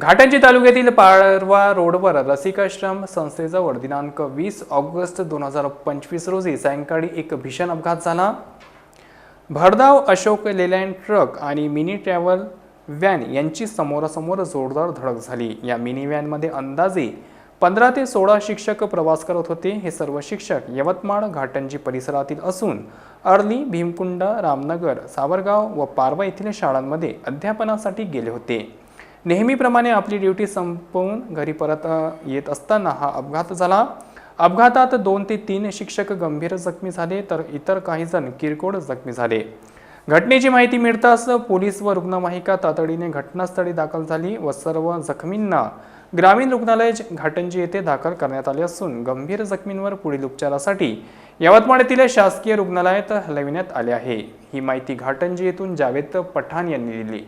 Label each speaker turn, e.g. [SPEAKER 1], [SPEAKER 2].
[SPEAKER 1] घाटंजी तालुक्यातील पारवा रोडवर रसिकाश्रम संस्थेजवळ दिनांक वीस ऑगस्ट दोन हजार पंचवीस रोजी सायंकाळी एक भीषण अपघात झाला. भरधाव अशोक लेलँड ट्रक आणि मिनी ट्रॅव्हल व्हॅन यांची समोरासमोर जोरदार धडक झाली. या मिनी व्हॅनमध्ये अंदाजे पंधरा ते सोळा शिक्षक प्रवास करत होते. हे सर्व शिक्षक यवतमाळ घाटंजी परिसरातील असून अर्ली भीमकुंड रामनगर सावरगाव व पारवा येथील शाळांमध्ये अध्यापनासाठी गेले होते. नेहमीप्रमाणे आपली ड्युटी संपवून घरी परत येत असताना हा अपघात झाला. अपघातात दोन ते तीन शिक्षक गंभीर जखमी झाले तर इतर काही जण किरकोळ जखमी झाले. घटनेची माहिती मिळताच पोलीस व रुग्णवाहिका तातडीने घटनास्थळी दाखल झाली व सर्व जखमींना ग्रामीण रुग्णालय घाटंजी येथे दाखल करण्यात आले असून गंभीर जखमींवर पुढील उपचारासाठी यवतमाळ येथील शासकीय रुग्णालयात हलविण्यात आले आहे. ही माहिती घाटंजी येथून जावेद पठाण यांनी दिली.